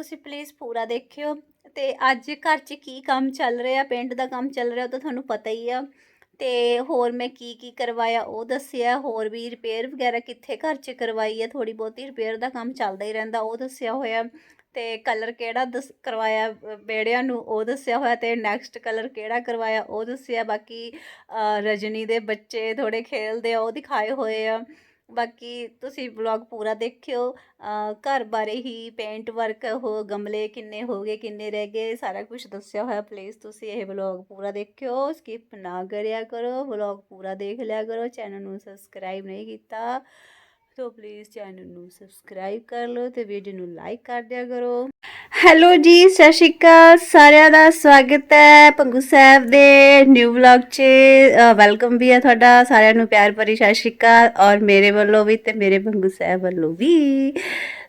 ਤੁਸੀਂ ਪਲੀਜ਼ ਪੂਰਾ ਦੇਖਿਓ। ਤੇ ਅੱਜ ਘਰ 'ਚ ਕੀ ਕੰਮ ਚੱਲ ਰਿਹਾ ਪਿੰਡ ਦਾ ਕੰਮ ਚੱਲ ਰਿਹਾ ਉਹ ਤਾਂ ਤੁਹਾਨੂੰ ਪਤਾ ਹੀ ਆ। ਤੇ ਹੋਰ ਮੈਂ ਕੀ ਕੀ ਕਰਵਾਇਆ ਉਹ ਦੱਸਿਆ ਹੋਰ ਵੀ ਰਿਪੇਅਰ ਵਗੈਰਾ ਕਿੱਥੇ ਘਰ 'ਚ ਕਰਵਾਈ ਹੈ ਥੋੜੀ ਬਹੁਤੀ ਰਿਪੇਅਰ ਦਾ ਕੰਮ ਚੱਲਦਾ ਹੀ ਰਹਿੰਦਾ ਉਹ ਦੱਸਿਆ ਹੋਇਆ। ਤੇ ਕਲਰ ਕਿਹੜਾ ਦਸ ਕਰਵਾਇਆ ਅ, ਵਿਹੜਿਆਂ ਨੂੰ ਉਹ ਦੱਸਿਆ ਹੋਇਆ ਤੇ ਨੈਕਸਟ ਕਲਰ ਕਿਹੜਾ ਕਰਵਾਇਆ ਉਹ ਦੱਸਿਆ ਬਾਕੀ ਰਜਨੀ ਦੇ ਬੱਚੇ ਥੋੜੇ ਖੇਲਦੇ ਆ ਉਹ ਦਿਖਾਏ ਹੋਏ ਆ। ਬਾਕੀ ਤੁਸੀਂ ਵਲੌਗ ਪੂਰਾ ਦੇਖਿਓ ਘਰ ਬਾਰੇ ਹੀ ਪੇਂਟ ਵਰਕ ਹੋ ਗਮਲੇ ਕਿੰਨੇ ਹੋ ਗਏ, ਕਿੰਨੇ ਰਹਿ ਗਏ, ਸਾਰਾ ਕੁਝ ਦੱਸਿਆ ਹੋਇਆ ਪਲੀਜ਼ ਤੁਸੀਂ ਇਹ ਵਲੌਗ ਪੂਰਾ ਦੇਖਿਓ ਸਕਿਪ ਨਾ ਕਰਿਆ ਕਰੋ ਵਲੌਗ ਪੂਰਾ ਦੇਖ ਲਿਆ ਕਰੋ ਚੈਨਲ ਨੂੰ ਸਬਸਕ੍ਰਾਈਬ ਨਹੀਂ ਕੀਤਾ। ਸੋ ਪਲੀਜ਼ ਚੈਨਲ ਨੂੰ ਸਬਸਕ੍ਰਾਈਬ ਕਰ ਲਓ ਤੇ ਵੀਡੀਓ ਨੂੰ ਲਾਈਕ ਕਰ ਦਿਆ ਕਰੋ। ਹੈਲੋ ਜੀ, ਸਤਿ ਸ਼੍ਰੀ ਅਕਾਲ। ਸਾਰਿਆਂ ਦਾ ਸਵਾਗਤ ਹੈ ਪੰਗੂ ਸਾਹਿਬ ਦੇ ਨਿਊ ਵਲੌਗ 'ਚ। ਵੈਲਕਮ ਵੀ ਹੈ ਤੁਹਾਡਾ, ਸਾਰਿਆਂ ਨੂੰ ਪਿਆਰ ਭਰੀ ਸਤਿ ਸ਼੍ਰੀ ਅਕਾਲ ਔਰ ਮੇਰੇ ਵੱਲੋਂ ਵੀ ਤੇ ਮੇਰੇ ਪੰਗੂ ਸਾਹਿਬ ਵੱਲੋਂ ਵੀ।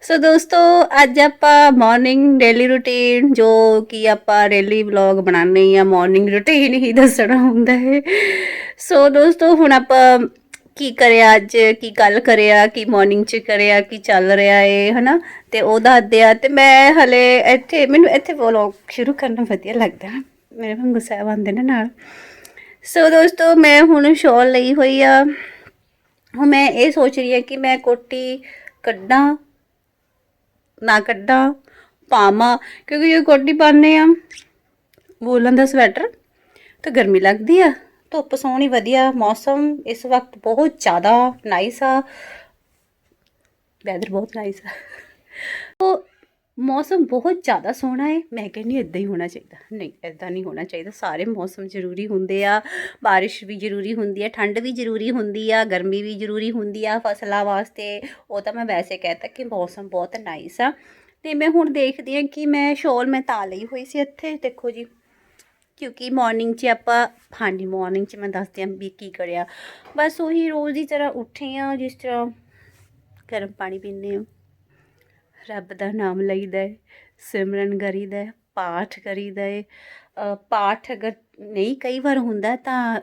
ਸੋ ਦੋਸਤੋ, ਅੱਜ ਆਪਾਂ ਮਾਰਨਿੰਗ ਡੇਲੀ ਰੂਟੀਨ ਜੋ ਕਿ ਆਪਾਂ ਡੇਲੀ ਵਲੌਗ ਬਣਾਉਂਦੇ ਆ ਮਾਰਨਿੰਗ ਰੂਟੀਨ ਹੀ ਦੱਸਣਾ ਹੁੰਦਾ ਹੈ। ਸੋ ਦੋਸਤੋ, ਹੁਣ ਆਪਾਂ ਕੀ ਕਰਿਆ ਅੱਜ, ਕੀ ਗੱਲ ਕਰਿਆ, ਕੀ ਮਾਰਨਿੰਗ ਚ ਕਰਿਆ, ਕੀ ਚੱਲ ਰਿਹਾ ਏ, ਹਨਾ? ਤੇ ਉਹ ਦੱਸਦੇ ਆ, ਤੇ ਮੈਂ ਹਲੇ ਇੱਥੇ, ਮੈਨੂੰ ਇੱਥੇ ਵਲੌਗ ਸ਼ੁਰੂ ਕਰਨਾ ਵਧੀਆ ਲੱਗਦਾ, ਮੇਰੇ ਵਾਂਗੂ ਸਾਹਿਬ ਆਉਂਦੇ ਨੇ ਨਾਲ। ਸੋ ਦੋਸਤੋ, ਮੈਂ ਹੁਣ ਸ਼ਾਲ ਲਈ ਹੋਈ ਆ। ਹੁਣ ਮੈਂ ਇਹ ਸੋਚ ਰਹੀ ਹਾਂ ਕਿ ਮੈਂ ਕੋਟੀ ਕੱਢਾਂ, ਨਾ ਕੱਢਾਂ, ਪਾਵਾਂ, ਕਿਉਂਕਿ ਜੇ ਕੋਟੀ ਪਾਉਂਦੇ ਆ ਵੂਲਨ ਦਾ ਸਵੈਟਰ ਤਾਂ ਗਰਮੀ ਲੱਗਦੀ ਆ। ਧੁੱਪ ਸੋਹਣੀ ਵਧੀਆ, ਮੌਸਮ ਇਸ ਵਕਤ ਬਹੁਤ ਜ਼ਿਆਦਾ ਨਾਈਸ ਆ। ਵੈਦਰ ਬਹੁਤ ਨਾਈਸ ਆ। ਉਹ ਮੌਸਮ ਬਹੁਤ ਜ਼ਿਆਦਾ ਸੋਹਣਾ ਹੈ ਮੈਂ ਕਹਿੰਦੀ ਇਦਾਂ ਹੀ ਹੋਣਾ ਚਾਹੀਦਾ। ਨਹੀਂ ਇਦਾਂ ਨਹੀਂ ਹੋਣਾ ਚਾਹੀਦਾ। ਸਾਰੇ ਮੌਸਮ ਜ਼ਰੂਰੀ ਹੁੰਦੇ ਆ। ਬਾਰਿਸ਼ ਵੀ ਜ਼ਰੂਰੀ ਹੁੰਦੀ ਆ, ਠੰਡ ਵੀ ਜ਼ਰੂਰੀ ਹੁੰਦੀ ਆ, ਗਰਮੀ ਵੀ ਜ਼ਰੂਰੀ ਹੁੰਦੀ ਆ ਫਸਲਾਂ ਵਾਸਤੇ। ਉਹ ਤਾਂ ਮੈਂ ਵੈਸੇ ਕਹਿਤਾ ਕਿ ਮੌਸਮ ਬਹੁਤ ਨਾਈਸ ਆ। ਤੇ ਮੈਂ ਹੁਣ ਦੇਖਦੀ ਹਾਂ ਕਿ ਮੈਂ ਸ਼ੋਲ ਮੈਂ ਤਾਂ ਲਈ ਹੋਈ ਸੀ ਇੱਥੇ। ਦੇਖੋ ਜੀ। ਕਿਉਂਕਿ ਮਾਰਨਿੰਗ 'ਚ ਆਪਾਂ, ਹਾਂਜੀ ਮਾਰਨਿੰਗ 'ਚ ਮੈਂ ਦੱਸਦੀ ਹਾਂ ਵੀ ਕੀ ਕਰਿਆ। ਬਸ ਉਹੀ ਰੋਜ਼ ਦੀ ਤਰ੍ਹਾਂ ਉੱਠੇ ਆ, ਜਿਸ ਤਰ੍ਹਾਂ ਗਰਮ ਪਾਣੀ ਪੀਂਦੇ ਆ। ਰੱਬ ਦਾ ਨਾਮ ਲਈਦਾ ਹੈ ਸਿਮਰਨ ਕਰੀਦਾ ਹੈ ਪਾਠ ਕਰੀਦਾ ਹੈ ਪਾਠ ਅਗਰ ਨਹੀਂ ਕਈ ਵਾਰ ਹੁੰਦਾ ਤਾਂ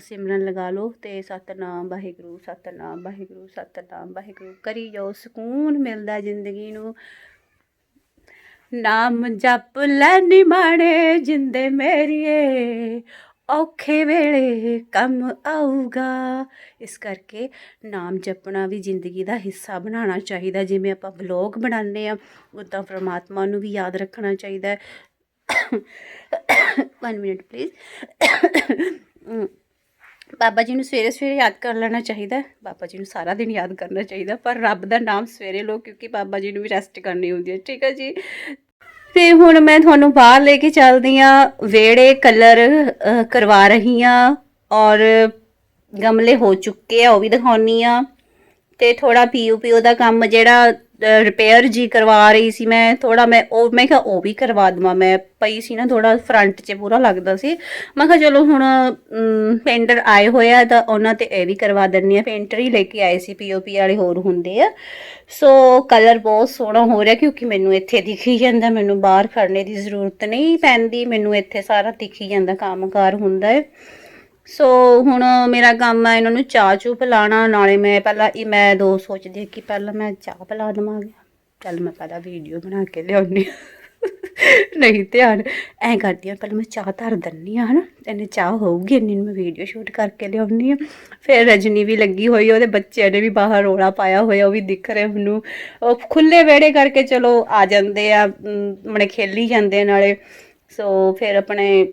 ਸਿਮਰਨ ਲਗਾ ਲਓ ਤੇ ਸਤਨਾਮ ਵਾਹਿਗੁਰੂ ਸਤਨਾਮ ਵਾਹਿਗੁਰੂ ਸਤਨਾਮ ਵਾਹਿਗੁਰੂ। ਕਰੀ ਜਾਓ, ਸਕੂਨ ਮਿਲਦਾ ਜ਼ਿੰਦਗੀ ਨੂੰ। ਨਾਮ ਜਪ ਲੈ ਨਿਮਾਣੇ ਜਿੰਦੇ ਮੇਰੀਏ। ਔਖੇ ਵੇਲੇ ਕੰਮ ਆਊਗਾ। ਇਸ ਕਰਕੇ ਨਾਮ ਜਪਣਾ ਵੀ ਜ਼ਿੰਦਗੀ ਦਾ ਹਿੱਸਾ ਬਣਾਉਣਾ ਚਾਹੀਦਾ। ਜਿਵੇਂ ਆਪਾਂ ਵਲੌਗ ਬਣਾਉਂਦੇ ਆ ਉਦਾਂ ਪ੍ਰਮਾਤਮਾ ਨੂੰ ਵੀ ਯਾਦ ਰੱਖਣਾ ਚਾਹੀਦਾ ਹੈ। 1 ਮਿੰਟ ਪਲੀਜ਼ ਬਾਬਾ ਜੀ ਨੂੰ ਸਵੇਰੇ ਸਵੇਰੇ ਯਾਦ ਕਰ ਲੈਣਾ ਚਾਹੀਦਾ ਬਾਬਾ ਜੀ ਨੂੰ ਸਾਰਾ ਦਿਨ ਯਾਦ ਕਰਨਾ ਚਾਹੀਦਾ ਪਰ ਰੱਬ ਦਾ ਨਾਮ ਸਵੇਰੇ ਲਓ, ਕਿਉਂਕਿ ਬਾਬਾ ਜੀ ਨੂੰ ਵੀ ਰੈਸਟ ਕਰਨੀ ਹੁੰਦੀ ਹੈ। ਠੀਕ ਹੈ ਜੀ? ਤੇ ਹੁਣ ਮੈਂ ਤੁਹਾਨੂੰ ਬਾਹਰ ਲੈ ਕੇ ਚੱਲਦੀ ਆ ਵੇੜੇ ਕਲਰ ਕਰਵਾ ਰਹੀ ਆ ਔਰ ਗਮਲੇ ਹੋ ਚੁੱਕੇ ਆ, ਉਹ ਵੀ ਦਿਖਾਉਣੀ ਆ ਤੇ ਥੋੜਾ ਪੀਓ ਦਾ ਕੰਮ ਜਿਹੜਾ ਰਿਪੇਅਰ ਜੀ ਕਰਵਾ ਰਹੀ ਸੀ ਮੈਂ ਥੋੜਾ ਮੈਂ ਉਹ, ਮੈਂ ਕਿਹਾ ਉਹ ਵੀ ਕਰਵਾ ਦਵਾਂ, ਮੈਂ ਪਈ ਸੀ ਨਾ ਥੋੜਾ ਫਰੰਟ 'ਚ ਪੂਰਾ ਲੱਗਦਾ ਸੀ। ਮੈਂ ਕਿਹਾ ਚਲੋ ਹੁਣ ਪੇਂਟਰ ਆਏ ਹੋਏ ਆ ਤਾਂ ਉਹਨਾਂ ਤੇ ਇਹ ਵੀ ਕਰਵਾ ਦਿੰਨੀ ਆ ਪੇਂਟਰ ਹੀ ਲੈ ਕੇ ਆਏ ਸੀ ਪੀਓਪੀ ਵਾਲੇ ਹੋਰ ਹੁੰਦੇ ਆ। ਸੋ ਕਲਰ ਬਹੁਤ ਸੋਹਣਾ ਹੋ ਰਿਹਾ ਕਿਉਂਕਿ ਮੈਨੂੰ ਇੱਥੇ ਦਿਖੀ ਜਾਂਦਾ, ਮੈਨੂੰ ਬਾਹਰ ਖੜਨੇ ਦੀ ਜ਼ਰੂਰਤ ਨਹੀਂ ਪੈਂਦੀ, ਮੈਨੂੰ ਇੱਥੇ ਸਾਰਾ ਦਿਖੀ ਜਾਂਦਾ, ਕੰਮਕਾਰ ਹੁੰਦਾ ਹੈ। ਸੋ ਹੁਣ ਮੇਰਾ ਕੰਮ ਆ ਇਹਨਾਂ ਨੂੰ ਚਾਹ ਚੂ ਪਿਲਾਣਾ ਨਾਲੇ ਮੈਂ ਪਹਿਲਾਂ ਇਹ ਮੈਂ ਦੋ ਸੋਚਦੀ ਹਾਂ ਕਿ ਪਹਿਲਾਂ ਮੈਂ ਚਾਹ ਪਿਲਾ ਦਵਾਂਗੀ। ਚੱਲ ਮੈਂ ਪਹਿਲਾਂ ਵੀਡੀਓ ਬਣਾ ਕੇ ਲਿਆਉਣੀ ਨਹੀਂ ਧਿਆਨ ਐਂ ਕਰਦੀ ਹਾਂ ਪਹਿਲਾਂ ਮੈਂ ਚਾਹ ਧਰ ਦਿੰਨੀ ਆ ਹਨਾ? ਇਹਨੇ ਚਾਹ ਹੋਊਗੀ ਇੰਨੀ ਨੂੰ ਮੈਂ ਵੀਡੀਓ ਸ਼ੂਟ ਕਰਕੇ ਲਿਆਉਣੀ ਆ ਫਿਰ ਰਜਨੀ ਵੀ ਲੱਗੀ ਹੋਈ ਉਹਦੇ ਬੱਚਿਆਂ ਨੇ ਵੀ ਬਾਹਰ ਰੋਲਾ ਪਾਇਆ ਹੋਇਆ ਉਹ ਵੀ ਦਿਖ ਰਹੇ ਮੈਨੂੰ। ਉਹ ਖੁੱਲੇ ਵਿਹੜੇ ਕਰਕੇ ਚਲੋ ਆ ਜਾਂਦੇ ਆ ਅਮ, ਮਨੇ ਖੇਲੀ ਜਾਂਦੇ ਨਾਲੇ। ਸੋ ਫਿਰ ਆਪਣੇ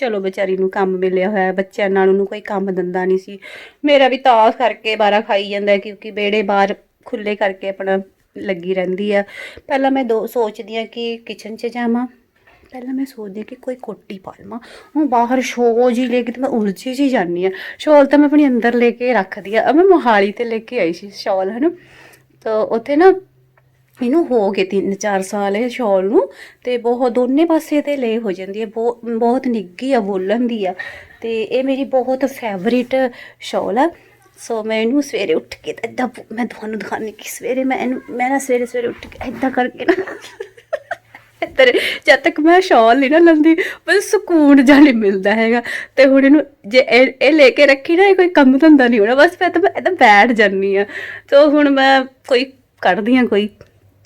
ਚਲੋ ਵਿਚਾਰੀ ਨੂੰ ਕੰਮ ਮਿਲਿਆ ਹੋਇਆ ਬੱਚਿਆਂ ਨਾਲ ਉਹਨੂੰ ਕੋਈ ਕੰਮ ਦਿੰਦਾ ਨਹੀਂ ਸੀ। ਮੇਰਾ ਵੀ ਤਾਸ ਕਰਕੇ ਬਾਰਾ ਖਾਈ ਜਾਂਦਾ ਕਿਉਂਕਿ ਬੇੜੇ ਬਾਹਰ ਖੁੱਲੇ ਕਰਕੇ ਆਪਣਾ ਲੱਗੀ ਰਹਿੰਦੀ ਆ। ਪਹਿਲਾਂ ਮੈਂ ਦੋ ਸੋਚਦੀ ਆ ਕਿ ਕਿਚਨ 'ਚ ਜਾਵਾਂ। ਪਹਿਲਾਂ ਮੈਂ ਸੋਚਦੀ ਹਾਂ ਕਿ ਕੋਈ ਕੋਟੀ ਪਾ ਲਵਾਂ। ਹੁਣ ਬਾਹਰ ਸ਼ੋਲ ਹੀ ਲੈ ਕੇ ਤੇ ਮੈਂ ਉਲਝੀ ਜੀ ਜਾਂਦੀ ਆ ਸ਼ਾਲ ਤਾਂ ਮੈਂ ਆਪਣੀ ਅੰਦਰ ਲੈ ਕੇ ਰੱਖਦੀ ਆ ਮੈਂ ਮੋਹਾਲੀ ਤੇ ਲੈ ਕੇ ਆਈ ਸੀ ਸ਼ਾਲ, ਹਨਾ? ਤਾਂ ਉੱਥੇ ਨਾ ਇਹਨੂੰ ਹੋ ਗਏ 3-4 ਸਾਲ ਇਹ ਸ਼ਾਲ ਨੂੰ ਤੇ ਬਹੁਤ ਦੋਨੇ ਪਾਸੇ ਤੇ ਲੈ ਹੋ ਜਾਂਦੀ ਹੈ, ਬਹੁਤ ਬਹੁਤ ਨਿੱਗੀ ਆ ਵੋਲਨ ਦੀ ਆ ਤੇ ਇਹ ਮੇਰੀ ਬਹੁਤ ਫੇਵਰਿਟ ਸ਼ਾਲ ਆ। ਸੋ ਮੈਂ ਇਹਨੂੰ ਸਵੇਰੇ ਉੱਠ ਕੇ ਤਾਂ ਏਦਾਂ ਮੈਂ ਤੁਹਾਨੂੰ ਦਿਖਾਣੀ ਕਿ ਸਵੇਰੇ ਮੈਂ ਇਹਨੂੰ ਮੈਂ ਨਾ ਸਵੇਰੇ ਸਵੇਰੇ ਉੱਠ ਕੇ ਏਦਾਂ ਕਰਕੇ ਨਾ ਤੇਰੇ ਜਦ ਤੱਕ ਮੈਂ ਸ਼ਾਲ ਨਹੀਂ ਨਾ ਲੰਦੀ ਬਸ ਸਕੂਨ ਜਿਹਾ ਮਿਲਦਾ ਹੈਗਾ। ਤੇ ਹੁਣ ਇਹਨੂੰ ਜੇ ਇਹ ਇਹ ਲੈ ਕੇ ਰੱਖੀ ਨਾ, ਇਹ ਕੋਈ ਕੰਮ ਧੰਦਾ ਨਹੀਂ ਹੋਣਾ, ਬਸ ਮੈਂ ਤਾਂ ਮੈਂ ਬੈਠ ਜਾਨੀ ਆ। ਸੋ ਹੁਣ ਮੈਂ ਕੋਈ ਕੱਢਦੀ ਆ ਕੋਈ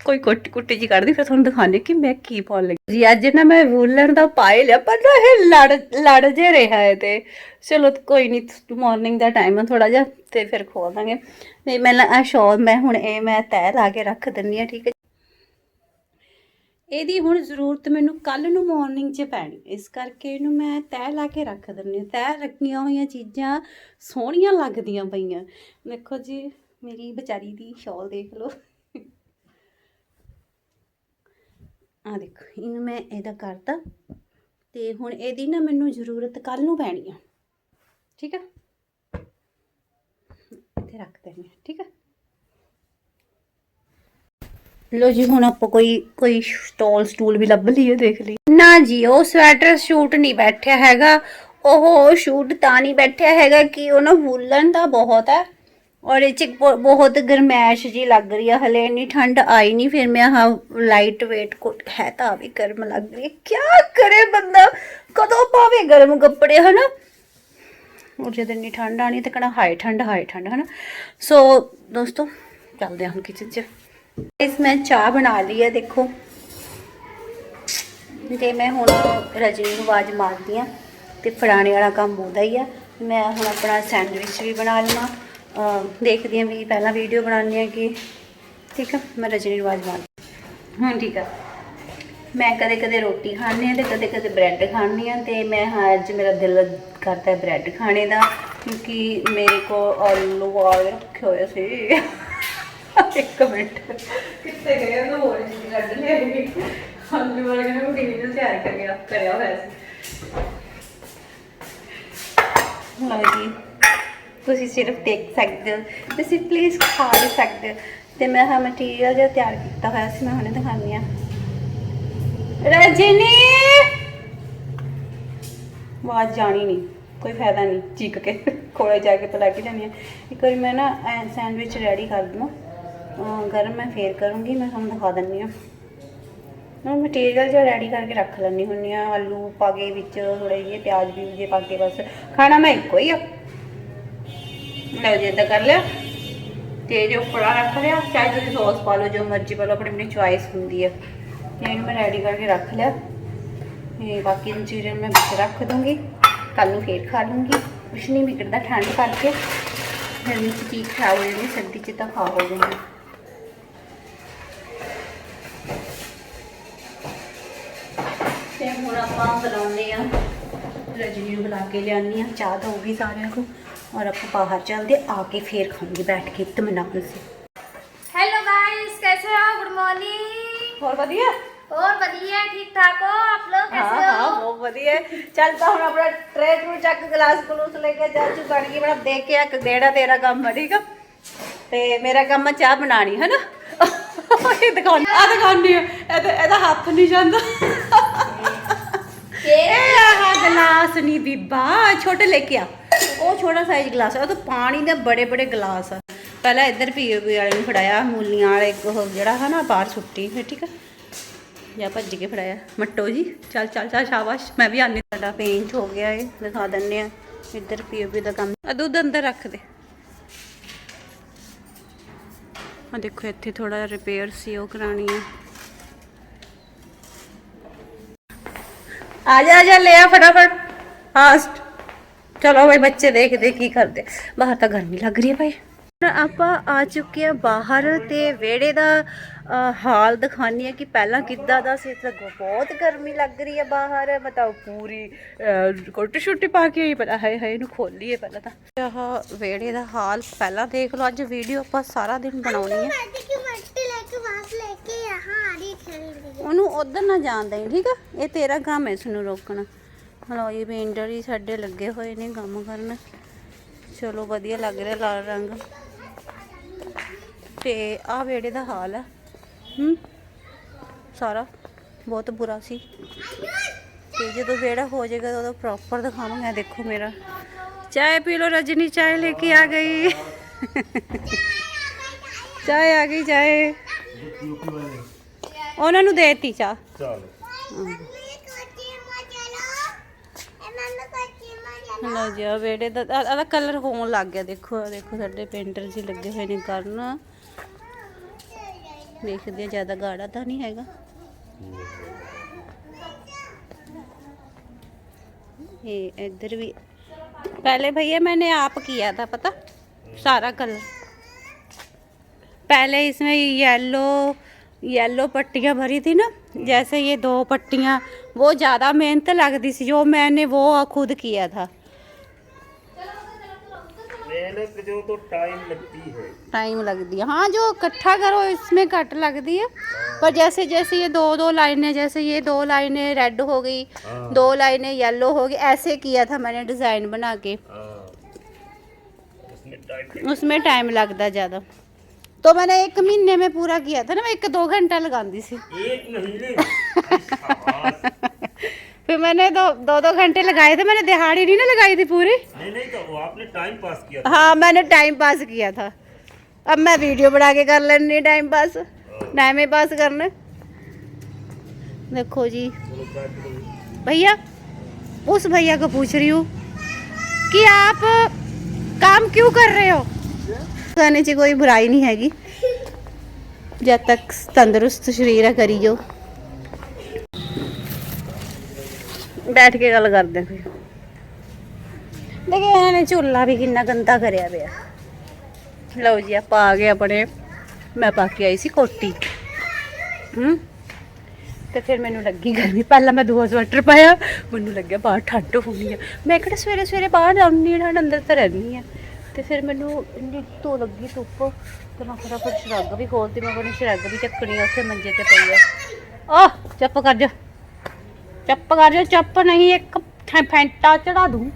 ਕੋਈ ਕੁੱਟ ਕੁੱਟੀ ਜੀ ਕੱਢਦੀ, ਫਿਰ ਤੁਹਾਨੂੰ ਦਿਖਾਣੇ ਕਿ ਮੈਂ ਕੀ ਪਾਉਣ ਲੱਗੀ। ਜੀ, ਅੱਜ ਨਾ ਮੈਂ ਵੂਲਣ ਦਾ ਪਾਏ ਲਿਆ, ਪਰ ਨਾ ਇਹ ਲੜ ਲੜ ਜੇ ਰਿਹਾ ਹੈ ਤੇ। ਚਲੋ, ਕੋਈ ਨਹੀਂ ਮਾਰਨਿੰਗ ਦਾ ਟਾਈਮ ਹੈ ਥੋੜਾ ਜਿਹਾ, ਤੇ ਫਿਰ ਖੋਲ ਦਾਂਗੇ। ਨਹੀਂ, ਮੈਂ ਆ ਸ਼ਾਲ ਮੈਂ ਹੁਣ ਇਹ ਮੈਂ ਤੈਅ ਲਾ ਕੇ ਰੱਖ ਦਿੰਨੀ ਆ ਠੀਕ ਹੈ ਇਹਦੀ ਹੁਣ ਜ਼ਰੂਰਤ ਮੈਨੂੰ ਕੱਲ ਨੂੰ ਮਾਰਨਿੰਗ 'ਚ ਪੈਣੀ, ਇਸ ਕਰਕੇ ਇਹਨੂੰ ਮੈਂ ਤੈਅ ਲਾ ਕੇ ਰੱਖ ਦਿੰਨੀ ਆ ਤੈਅ ਰੱਖੀਆਂ ਹੋਈਆਂ ਚੀਜ਼ਾਂ ਸੋਹਣੀਆਂ ਲੱਗਦੀਆਂ ਪਈਆਂ। ਦੇਖੋ ਜੀ, ਮੇਰੀ ਵਿਚਾਰੀ ਦੀ ਸ਼ਾਲ ਦੇਖ ਲਓ। ਆ ਦੇਖੋ, ਇਹਨੂੰ ਮੈਂ ਇਹਦਾ ਕਰਤਾ ਤੇ ਹੁਣ ਇਹਦੀ ਨਾ ਮੈਨੂੰ ਜ਼ਰੂਰਤ ਕੱਲ ਨੂੰ ਪੈਣੀ ਆ। ਠੀਕ ਆ? ਇੱਥੇ ਰੱਖ ਦਿੰਦੇ ਹਾਂ ਠੀਕ ਆ? ਲੋ ਜੀ, ਹੁਣ ਆਪਾਂ ਕੋਈ ਕੋਈ ਸਟਾਲ, ਸਟੂਲ ਵੀ ਲੱਭ ਲਈਏ, ਦੇਖ ਲਈ ਨਾ ਜੀ, ਉਹ ਸਵੈਟਰ ਸ਼ੂਟ ਨਹੀਂ ਬੈਠਿਆ ਹੈਗਾ, ਉਹ ਸ਼ੂਟ ਤਾਂ ਨਹੀਂ ਬੈਠਿਆ ਹੈਗਾ ਕਿ ਉਹ ਨਾ ਵੂਲਨ ਦਾ ਬਹੁਤ ਹੈ ਔਰ ਇਹ ਚ ਬ- ਬਹੁਤ ਗਰਮੈਸ਼ ਜੀ ਲੱਗ ਰਹੀ ਆ, ਹਲੇ ਇੰਨੀ ਠੰਡ ਆਈ ਨਹੀਂ ਫਿਰ ਮੈਂ ਹਾਂ ਲਾਈਟ weight ਕੋਟ ਹੈ ਤਾਂ ਵੀ ਗਰਮ ਲੱਗ ਰਹੀ ਹੈ ਕੀ ਕਰੇ ਬੰਦਾ? ਕਦੋਂ ਪਾਵੇ ਗਰਮ ਕੱਪੜੇ, ਹਨਾ? ਔਰ ਜਦ ਇੰਨੀ ਠੰਡ ਆਣੀ ਤੇ ਕਹਣਾ ਹਾਈ ਠੰਡ ਹਾਈ ਠੰਡ, ਹਨਾ? ਸੋ ਦੋਸਤੋ, ਚੱਲਦੇ ਹਾਂ ਕਿਚਨ 'ਚ। ਇਸ ਮੈਂ ਚਾਹ ਬਣਾ ਲਈ ਹੈ ਦੇਖੋ। ਤੇ ਮੈਂ ਹੁਣ ਰਜਨੀ ਨੂੰ ਆਵਾਜ਼ ਮਾਰਦੀ ਆ, ਤੇ ਫੜਾਣੇ ਵਾਲਾ ਕੰਮ ਉਹਦਾ ਹੀ ਆ। ਮੈਂ ਹੁਣ ਆਪਣਾ ਸੈਂਡਵਿਚ ਵੀ ਬਣਾ ਲਵਾਂ। ਦੇਖਦੀ ਆ ਵੀ ਪਹਿਲਾਂ ਵੀਡੀਓ ਬਣਾਉਣੀ ਆ ਕਿ ਠੀਕ ਆ ਮੈਂ ਰਜਨੀ ਮਾਰਦੀ ਹਾਂ। ਠੀਕ ਆ। ਮੈਂ ਕਦੇ ਕਦੇ ਰੋਟੀ ਖਾਣੀ ਆ ਤੇ ਕਦੇ ਕਦੇ ਬ੍ਰੈਡ ਖਾਣੀ ਆ ਤੇ ਮੈਂ ਹਾਂ ਅੱਜ ਮੇਰਾ ਦਿਲ ਕਰਦਾ ਹੈ ਬ੍ਰੈਡ ਖਾਣੇ ਦਾ ਕਿਉਂਕਿ ਮੇਰੇ ਕੋਲ ਆਲੂ ਆਏ ਰੱਖੇ ਹੋਏ ਸੀ। ਇੱਕ ਮਿੰਟ। ਕਿੱਥੇ ਗਏ? ਉਹ ਹੋਰ ਚੀਜ਼ ਕੱਢ ਲਿਆਈ ਆਲੂ ਵਾਲੇ ਨੇ ਉਹ ਟੀਵੀ ਨੂੰ ਤਿਆਰ ਕਰਕੇ ਰੱਖ ਕਰਿਆ ਹੋਇਆ ਸੀ। ਲਓ ਜੀ। ਤੁਸੀਂ ਸਿਰਫ ਦੇਖ ਸਕਦੇ ਹੋ ਤੁਸੀਂ ਪਲੀਜ਼ ਖਾ ਵੀ ਸਕਦੇ ਹੋ। ਤੇ ਮੈਂ ਹਾਂ ਮਟੀਰੀਅਲ ਜਿਹਾ ਤਿਆਰ ਕੀਤਾ ਹੋਇਆ ਸੀ, ਮੈਂ ਹੁਣੇ ਦਿਖਾਉਂਦੀ ਆ ਰਜਨੀ! ਆਵਾਜ਼ ਜਾਣੀ ਨਹੀਂ, ਕੋਈ ਫਾਇਦਾ ਨਹੀਂ, ਚੀਕ ਕੇ ਕੋਲੇ ਜਾ ਕੇ ਤਾਂ ਲੱਗ ਜਾਣੀ ਆ ਇੱਕ ਵਾਰੀ ਮੈਂ ਨਾ ਸੈਂਡਵਿਚ ਰੈਡੀ ਕਰ ਦਵਾਂ। ਗਰਮ ਮੈਂ ਫੇਰ ਕਰੂੰਗੀ, ਮੈਂ ਤੁਹਾਨੂੰ ਦਿਖਾ ਦਿੰਨੀ ਆ ਮੈਂ ਮਟੀਰੀਅਲ ਜਿਹਾ ਰੈਡੀ ਕਰਕੇ ਰੱਖ ਲੈਣੀ ਹੁੰਨੀ ਆ ਆਲੂ ਪਾ ਕੇ ਵਿੱਚ ਥੋੜੇ ਜਿਹੇ, ਪਿਆਜ਼ ਵੀ ਜੇ ਪਾ ਕੇ ਬਸ। ਖਾਣਾ ਮੈਂ ਇੱਕੋ ਹੀ ਆ। ਲਓ ਜੀ ਏਦਾਂ ਕਰ ਲਿਆ। ਤੇ ਜੋ ਉੱਪਰ ਰੱਖ ਲਿਆ, ਚਾਹੇ ਤੁਸੀਂ ਸੌਸ ਪਾ ਲਓ, ਜੋ ਮਰਜ਼ੀ ਪਾ ਲਓ, ਆਪਣੀ ਆਪਣੀ ਚੁਆਇਸ ਹੁੰਦੀ ਹੈ ਤੇ ਇਹਨੂੰ ਮੈਂ ਰੈਡੀ ਕਰਕੇ ਰੱਖ ਲਿਆ। ਤੇ ਬਾਕੀ ਮਟੀਰੀਅਲ ਮੈਂ ਵਿੱਚ ਰੱਖ ਦੂੰਗੀ। ਕੱਲ ਨੂੰ ਫੇਰ ਖਾ ਲੂੰਗੀ। ਕੁਛ ਨਹੀਂ ਵਿਗੜਦਾ ਠੰਡ ਕਰਕੇ। ਗਰਮੀ 'ਚ ਚੀਜ਼ ਖਾ ਹੋ ਜਾਂਦੀ ਸਰਦੀ ਚ ਤਾਂ ਖਾ ਹੋ ਜਾਂਦੀ ਤੇ ਹੁਣ ਆਪਾਂ ਬੁਲਾਉਂਦੇ ਆ ਰਜਨੀ ਨੂੰ ਬੁਲਾ ਕੇ ਲਿਆਉਂਦੀ ਆ ਚਾਹ ਦਊਗੀ ਸਾਰਿਆਂ ਨੂੰ ਔਰ ਆਪਾਂ ਬਾਹਰ ਚੱਲਦੇ ਆ ਕੇ ਫੇਰ ਖਾਵਾਂਗੇ ਬੈਠ ਕੇ ਇਤਮਾਨਾਨ ਸੇ हेलो गाइस कैसे हो गुड मॉर्निंग ਹੋਰ ਵਧੀਆ और बढ़िया ठीक ठाक हो आप लोग ਹਾਂ कैसे ਹਾਂ हो ਬਹੁਤ ਵਧੀਆ ਚੱਲ ਤਾਂ ਹੁਣ ਆਪਣਾ ਟਰੇ ਟਰੂ ਚੱਕ ਗਲਾਸ ਗਲੂਸ ਲੈ ਕੇ ਜਾ ਚੁ ਬਣ ਗਈ ਬੜਾ ਦੇਖ ਕੇ ਇੱਕ ਦੇੜਾ ਤੇਰਾ ਕੰਮ ਹੈ ਠੀਕ ਆ ਤੇ ਮੇਰਾ ਕੰਮ ਆ ਚਾਹ ਬਣਾਣੀ ਹੈ ਨਾ ਇਹ ਦੁਕਾਨ ਆ ਦੁਕਾਨ ਨਹੀਂ ਇਹਦਾ ਇਹਦਾ ਹੱਥ ਨਹੀਂ ਜਾਂਦਾ ਇਹ ਆਹ ਗਲਾਸ ਨਹੀਂ ਬੀਬਾ ਛੋਟੇ ਲੈ ਕੇ ਆ ਉਹ ਛੋਟਾ ਸਾਈਜ਼ ਗਲਾਸ ਆ, ਉਹ ਤਾਂ ਪਾਣੀ ਦੇ ਬੜੇ ਬੜੇ ਗਲਾਸ ਆ। ਪਹਿਲਾਂ ਇੱਧਰ ਪੀਓਪੀ ਵਾਲੇ ਨੂੰ ਫੜਾਇਆ, ਮੂਲੀਆਂ ਵਾਲੇ ਉਹ ਜਿਹੜਾ ਹੈ ਨਾ, ਬਾਹਰ ਸੁੱਟੀ, ਫਿਰ ਠੀਕ ਆ। ਜਾਂ ਭੱਜ ਕੇ ਫੜਾਇਆ। ਮੱਟੋ ਜੀ, ਚੱਲ ਚੱਲ ਚੱਲ, ਸ਼ਾਬਾਸ਼। ਮੈਂ ਵੀ ਆਨੀ ਸਾਡਾ ਪੇਂਚ ਹੋ ਗਿਆ ਇਹ, ਦਿਖਾ ਦਿੰਨੇ ਆ ਇੱਧਰ ਪੀਓਪੀ ਦਾ ਕੰਮ। ਆ ਦੁੱਧ ਅੰਦਰ ਰੱਖ ਦੇ। ਆ ਦੇਖੋ, ਇੱਥੇ ਥੋੜਾ ਜਿਹਾ ਰਿਪੇਅਰ ਸੀ, ਉਹ ਕਰਾਣੀ ਹੈ ਆ ਜਾ ਆ ਜਾ ਲੈ ਆ ਫਟਾਫਟ। ਫਾਸਟ ਚਲੋ ਭਾਈ ਬੱਚੇ ਦੇਖਦੇ ਕੀ ਕਰਦੇ। ਬਾਹਰ ਤਾਂ ਗਰਮੀ ਲੱਗ ਰਹੀ ਹੈ ਭਾਈ। ਆਪਾਂ ਆ ਚੁੱਕੇ ਆ ਬਾਹਰ ਤੇ ਵਿਹੜੇ ਦਾ ਹਾਲ ਦਿਖਾਣੀ ਹੈ ਕਿ ਪਹਿਲਾਂ ਕਿੱਦਾਂ ਦਾ ਸੀ ਲੱਗੋ ਬਹੁਤ ਗਰਮੀ ਲੱਗ ਰਹੀ ਹੈ ਬਾਹਰ। ਬਤਾਓ ਪੂਰੀ ਕੋਟੀ ਛੁੱਟੀ ਪਾ ਕੇ ਹੀ ਪਤਾ ਹੈ ਹੈ ਇਹਨੂੰ ਖੋਲੀਏ ਪਹਿਲਾਂ ਤਾਂ। ਆਹ ਵਿਹੜੇ ਦਾ ਹਾਲ ਪਹਿਲਾਂ ਦੇਖ ਲਓ ਅੱਜ ਵੀਡੀਓ ਆਪਾਂ ਸਾਰਾ ਦਿਨ ਬਣਾਉਣੀ ਹੈ। ਉਹਨੂੰ ਉਧਰ ਨਾ ਜਾਣ ਦੇ ਠੀਕ ਆ? ਇਹ ਤੇਰਾ ਕੰਮ ਹੈ ਇਸ ਨੂੰ ਰੋਕਣਾ। ਹਲੋਈ ਪੇਂਟਰ ਹੀ ਸਾਡੇ ਲੱਗੇ ਹੋਏ ਨੇ ਕੰਮ ਕਰਨ। ਚਲੋ ਵਧੀਆ ਲੱਗ ਰਿਹਾ ਲਾਲ ਰੰਗ। ਤੇ ਆ ਵੇੜੇ ਦਾ ਹਾਲ ਹੈ ਹੂੰ? ਸਾਰਾ ਬਹੁਤ ਬੁਰਾ ਸੀ। ਤੇ ਜਦੋਂ ਵੇੜਾ ਹੋ ਜਾਏਗਾ ਉਦੋਂ ਪ੍ਰੋਪਰ ਦਿਖਾਵਾਂਗਾ ਦੇਖੋ ਮੇਰਾ। ਚਾਹ ਪੀ ਲੋ ਰਜਨੀ ਚਾਹ ਲੈ ਕੇ ਆ ਗਈ। ਚਾਹ ਆ ਗਈ ਚਾਹ। ਉਹਨਾਂ ਨੂੰ ਦੇ ਦੇਤੀ ਚਾਹ। ਚਲੋ। ਲਓ ਜੀ ਆਹ ਵਿਹੜੇ ਦਾ ਆਹ- ਆਹ ਕਲਰ ਹੋਣ ਲੱਗ ਗਿਆ ਦੇਖੋ ਆਹ ਦੇਖੋ ਸਾਡੇ ਪੇਂਟਰ ਜੀ ਲੱਗੇ ਹੋਏ ਨੇ ਕਰਨ ਦੇਖਦੇ ਹਾਂ ਜ਼ਿਆਦਾ ਗਾੜਾ ਤਾਂ ਨਹੀਂ ਹੈਗਾ ये इधर भी पहले भैया मैंने आप किया था पता सारा कलर पहले इसमें येलो येलो पट्टियाँ भरी थी ना जैसे ये दो पट्टियाँ वो ज़्यादा मेहनत लगती थी जो मैंने वो खुद किया था मेहनत जो तो टाइम लगती है टाइम लगती है हाँ जो इकट्ठा करो इसमें कट लगती है पर जैसे जैसे ये दो दो लाइनें जैसे ये दो लाइनें रेड हो गई। दो लाइनें येलो हो गई ऐसे किया था मैंने डिज़ाइन बना के उसमें टाइम लगता ज़्यादा तो मैंने एक महीने में पूरा किया था ना मैं एक दो घंटा लगाती थी एक महीने फिर मैंने दो दो दो घंटे लगाए थे मैंने दिहाड़ी नहीं ना लगाई थी पूरी। नहीं नहीं तो वो आपने टाइम पास किया था। हाँ मैंने टाइम पास किया था। अब मैं वीडियो बना के कर लेनी टाइम पास टाइम ही पास करना। देखो जी? भैया उस भैया को पूछ रही हूँ कि आप काम क्यों कर रहे हो? गाने च कोई बुराई नहीं हैगी। जब तक तंदुरुस्त शरीर है करी जो ਬੈਠ ਕੇ ਗੱਲ ਕਰਦੇ ਫਿਰ। ਦੇਖੇ ਇਹਨਾਂ ਨੇ ਝੂਲਾ ਵੀ ਕਿੰਨਾ ਗੰਦਾ ਕਰਿਆ ਪਿਆ। ਲਓ ਜੀ ਆਪਾਂ ਆ ਗਏ ਆਪਣੇ। ਮੈਂ ਪਾ ਕੇ ਆਈ ਸੀ ਕੋਟੀ। ਹੂੰ? ਤੇ ਫਿਰ ਮੈਨੂੰ ਲੱਗੀ ਗਰਮੀ। ਪਹਿਲਾਂ ਮੈਂ ਦੂਆ ਸਵੈਟਰ ਪਾਇਆ ਮੈਨੂੰ ਲੱਗਿਆ ਬਾਹਰ ਠੰਡ ਹੋਣੀ ਆ। ਮੈਂ ਕਿਹੜਾ ਸਵੇਰੇ ਸਵੇਰੇ ਬਾਹਰ ਜਾਂਦੀ ਠੰਡ ਅੰਦਰ ਤਾਂ ਰਹਿੰਦੀ ਆ। ਤੇ ਫਿਰ ਮੈਨੂੰ ਇੰਨੀ ਧੋ ਲੱਗੀ ਧੁੱਪ ਤੇ ਮੈਂ ਫਟਾਫਟ ਸ਼ਰੱਗ ਵੀ ਖੋਲਦੀ ਮੈਂ ਆਪਣੀ ਸ਼ਰੱਗ ਵੀ ਚੱਕਣੀ ਆ ਉੱਥੇ ਮੰਜੇ ਤੇ ਪਈ ਆ। ਆਹ ਚੱਪ ਕਰ ਜਾ। ਚੱਪ ਕਰ ਜਾ ਚੱਪ ਨਹੀਂ ਇੱਕ ਫੈ- ਫੈਂਟਾ ਚੜਾ ਦੂੰ।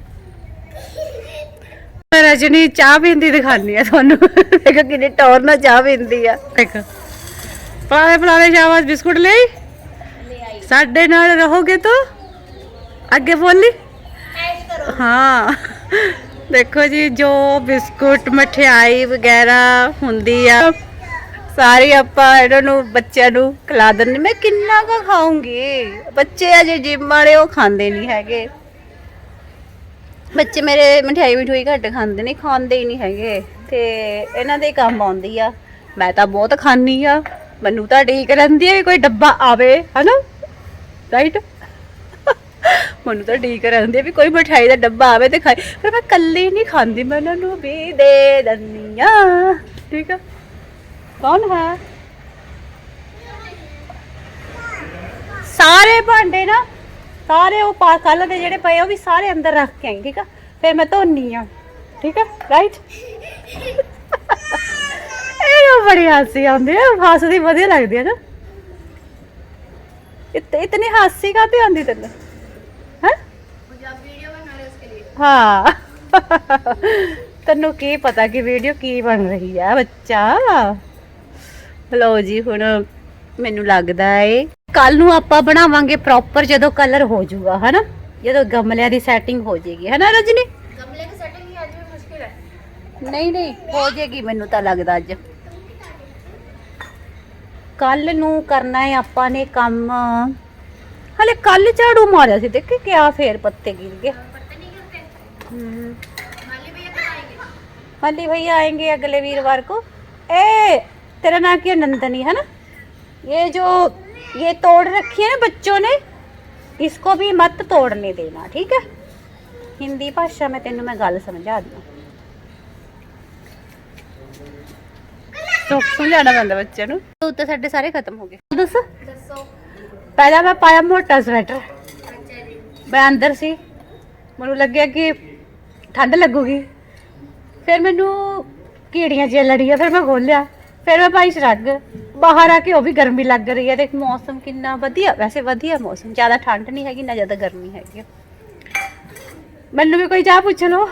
ਮੈਂ ਰਜਨੀ ਚਾਹ ਪੀਂਦੀ ਦਿਖਾਨੀ ਆ ਤੁਹਾਨੂੰ। ਦੇਖੋ ਕਿੰਨੀ ਟੌਰ ਨਾਲ ਚਾਹ ਪੀਂਦੀ ਆ। ਦੇਖ। ਪਲਾਲੇ ਪਲਾਲੇ ਸ਼ਾਬਾਸ਼ ਬਿਸਕੁਟ ਲਈ? ਸਾਡੇ ਨਾਲ ਰਹੋਗੇ ਤਾਂ? ਅੱਗੇ ਬੋਲੀ। ਹਾਂ। ਦੇਖੋ ਜੀ ਜੋ ਬਿਸਕੁਟ ਮਠਿਆਈ ਵਗੈਰਾ ਹੁੰਦੀ ਆ ਸਾਰੇ ਆਪਾਂ, ਇਹਨਾਂ ਨੂੰ, ਬੱਚਿਆਂ ਨੂੰ ਖਿਲਾ ਦਿੰਦੇ। ਮੈਂ ਕਿੰਨਾ ਕੁ ਖਾਉਂਗੀ ਬੱਚੇ ਅਜੇ ਜਿਮ ਵਾਲੇ, ਉਹ ਖਾਂਦੇ ਨਹੀਂ ਹੈਗੇ। ਬੱਚੇ ਮੇਰੇ ਮਠਿਆਈ ਮਠੂਈ ਘੱਟ ਖਾਂਦੇ ਨੇ, ਖਾਂਦੇ ਹੀ ਨਹੀਂ ਹੈਗੇ। ਤੇ ਇਹਨਾਂ ਦੇ ਕੰਮ ਆਉਂਦੀ ਆ। ਮੈਂ ਤਾਂ ਬਹੁਤ ਖਾਂਦੀ ਆ। ਮੈਨੂੰ ਤਾਂ ਠੀਕ ਰਹਿੰਦੀ ਆ ਵੀ ਕੋਈ ਡੱਬਾ ਆਵੇ, ਹਨਾ? ਰਾਈਟ ਮੈਨੂੰ ਤਾਂ ਠੀਕ ਰਹਿੰਦੀ ਆ ਵੀ ਕੋਈ ਮਠਿਆਈ ਦਾ ਡੱਬਾ ਆਵੇ ਤੇ ਖਾਏ। ਪਰ ਮੈਂ ਕੱਲੀ ਨਹੀਂ ਖਾਂਦੀ, ਮੈਂ ਇਹਨਾਂ ਨੂੰ ਵੀ ਦੇ ਦਿੰਦੀ ਆ। ਠੀਕ ਆ? ਕੌਣ ਹੈ? ਸਾਰੇ ਭਾਂਡੇ ਨਾ, ਸਾਰੇ ਉਹ ਪਾ ਕੱਲ ਦੇ ਜਿਹੜੇ ਪਏ ਉਹ ਵੀ ਸਾਰੇ ਅੰਦਰ ਰੱਖ ਕੇ ਆਈ, ਠੀਕ ਆ? ਫਿਰ ਮੈਂ ਧੋਨੀ ਆ, ਠੀਕ ਆ? ਰਾਈਟ ਇਹ ਬੜੀ ਹਾਸੀ ਆਉਂਦੀ ਆ ਹੱਸਦੀ ਵਧੀਆ ਲੱਗਦੀ ਆ ਨਾ। ਇਤਨੀ ਹਾਸੀ ਕਾਤੇ ਆਉਂਦੀ ਤੈਨੂੰ? ਹੈ? ਹਾਂ। ਤੈਨੂੰ ਕੀ ਪਤਾ ਕਿ ਵੀਡੀਓ ਕੀ ਬਣ ਰਹੀ ਹੈ ਬੱਚਾ? ਲਓ ਜੀ ਹੁਣ ਮੈਨੂੰ ਲੱਗਦਾ ਏ ਕੱਲ ਨੂੰ ਆਪਾਂ ਬਣਾਵਾਂਗੇ ਪ੍ਰੋਪਰ ਜਦੋਂ ਕਲਰ ਹੋ ਜਾਊਗਾ ਹਨਾ? ਜਦੋਂ ਗਮਲਿਆਂ ਦੀ ਸੈਟਿੰਗ ਹੋ ਜਾਏਗੀ ਹਨਾ ਰਜਨੀ? ਨਹੀਂ ਨਹੀਂ ਹੋ ਜਾਏਗੀ ਮੈਨੂੰ ਤਾਂ ਲੱਗਦਾ ਅੱਜ। ਕੱਲ ਨੂੰ ਕਰਨਾ ਹੈ ਆਪਾਂ ਨੇ ਕੰਮ। ਹਲੇ ਕੱਲ ਝਾੜੂ ਮਾਰਿਆ ਸੀ ਦੇਖੀ ਕਿਆ ਫੇਰ ਪੱਤੇ ਗਿਰ ਗਏ। ਪੱਤੇ ਨਹੀਂ ਗਿਰਦੇ ਹੂੰ। ਹਾਲੀ ਭਈਆ ਆਏਗੇ ਹਾਲੀ ਭਈਆ ਆਏਗੇ ਅਗਲੇ ਵੀਰਵਾਰ ਕੋ। ਏ तेरा नाम क्या नंदनी है ना ये जो ये तोड़ रखी है ना बच्चों ने इसको भी मत तोड़ने देना ठीक है हिंदी भाषा में तेन मैं गल समझा दी ਸਮਝਾਣਾ ਪੈਂਦਾ ਬੱਚਿਆਂ ਨੂੰ ਉੱਤੇ ਸਾਡੇ ਸਾਰੇ ਖਤਮ ਹੋ ਗਏ ਦੱਸ दसो ਪਹਿਲਾਂ ਮੈਂ ਪਾਇਆ ਮੋਟਾ ਸਵੈਟਰ अच्छा जी ਮੈਂ ਅੰਦਰ ਸੀ ਮੈਨੂੰ ਲੱਗਿਆ ਕਿ ਠੰਡ ਲੱਗੂਗੀ ਫਿਰ ਮੈਨੂੰ ਕੀੜੀਆਂ ਜਿਹੀਆਂ ਲੜੀਆਂ ਫਿਰ ਮੈਂ ਖੋਲਿਆ ਫਿਰ ਮੈਂ ਭਾਈ ਛੱਡ ਬਾਹਰ ਆ ਕੇ ਉਹ ਵੀ ਗਰਮੀ ਲੱਗ ਰਹੀ ਹੈ ਤੇ ਮੌਸਮ ਕਿੰਨਾ ਵਧੀਆ। ਵੈਸੇ ਵਧੀਆ ਮੌਸਮ, ਜ਼ਿਆਦਾ ਠੰਡ ਨਹੀਂ ਹੈਗੀ, ਨਾ ਜ਼ਿਆਦਾ ਗਰਮੀ ਹੈਗੀ। ਮੈਨੂੰ ਵੀ ਕੋਈ ਚਾਹ ਪੁੱਛ ਲਓ।